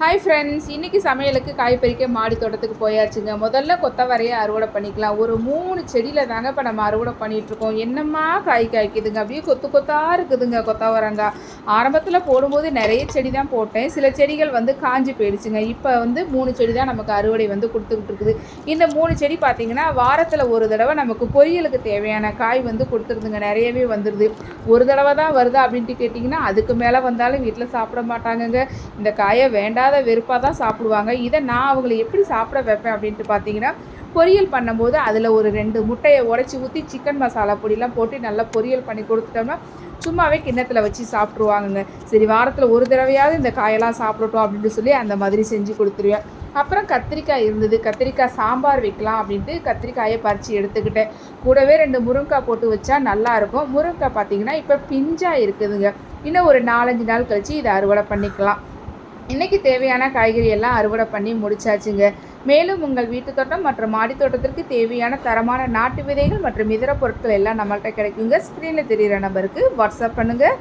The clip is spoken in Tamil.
ஹாய் ஃப்ரெண்ட்ஸ் இன்றைக்கி சமையலுக்கு காய் பறிக்க மாடி தோட்டத்துக்கு போயாச்சுங்க. முதல்ல கொத்தவரையை அறுவடை பண்ணிக்கலாம். ஒரு மூணு செடியில் தாங்க இப்போ நம்ம அறுவடை பண்ணிகிட்ருக்கோம் என்னம்மா காய் காய்க்குதுங்க? அப்படியே கொத்து கொத்தாக இருக்குதுங்க கொத்தவரங்காய் ஆரம்பத்தில் போடும்போது நிறைய செடி தான் போட்டேன். சில செடிகள் வந்து காஞ்சி போயிடுச்சுங்க. இப்போ வந்து மூணு செடி தான் நமக்கு அறுவடை வந்து கொடுத்துக்கிட்டு இருக்குது இந்த மூணு செடி பார்த்திங்கன்னா வாரத்தில் ஒரு தடவை நமக்கு பொரியலுக்கு தேவையான காய் வந்து கொடுத்துருதுங்க. நிறையவே வந்துடுது ஒரு தடவை தான் வருதா அப்படின்ட்டு கேட்டிங்கன்னா அதுக்கு மேலே வந்தாலும் வீட்டில் சாப்பிட மாட்டாங்கங்க. இந்த காயை வேண்டாத வெறுப்பாக தான் சாப்பிடுவாங்க. இதை நான் அவங்களை எப்படி சாப்பிட வைப்பேன் அப்படின்ட்டு பார்த்தீங்கன்னா பொரியல் பண்ணும்போது அதில் ஒரு ரெண்டு முட்டையை உடச்சி ஊற்றி சிக்கன் மசாலா பொடியெலாம் போட்டு நல்லா பொரியல் பண்ணி கொடுத்துட்டோம்னா சும்மாவே கிண்ணத்தில் வச்சு சாப்பிட்ருவாங்கங்க சரி வாரத்தில் ஒரு தடவையாவது இந்த காயெல்லாம் சாப்பிடட்டும் அப்படின்ட்டு சொல்லி அந்த மாதிரி செஞ்சு கொடுத்துருவேன். அப்புறம் கத்திரிக்காய் இருந்தது. கத்திரிக்காய் சாம்பார் வைக்கலாம் அப்படின்ட்டு கத்திரிக்காயை பறித்து எடுத்துக்கிட்டேன். கூடவே ரெண்டு முருங்கைக்காய் போட்டு வச்சா நல்லாயிருக்கும் முருங்கைக்காய் பார்த்தீங்கன்னா இப்போ பிஞ்சாக இருக்குதுங்க. இன்னும் ஒரு நாலஞ்சு நாள் கழித்து இதை அறுவடை பண்ணிக்கலாம். இன்றைக்கி தேவையான காய்கறி எல்லாம் அறுவடை பண்ணி முடிச்சாச்சுங்க. மேலும் உங்கள் வீட்டு தோட்டம் மற்றும் மாடி தோட்டத்திற்கு தேவையான தரமான நாட்டு விதைகள் மற்றும் இதர பொருட்கள் எல்லாம் நம்மள்கிட்ட கிடைக்குங்க. ஸ்க்ரீனில் தெரிகிற நம்பருக்கு வாட்ஸ்அப் பண்ணுங்கள்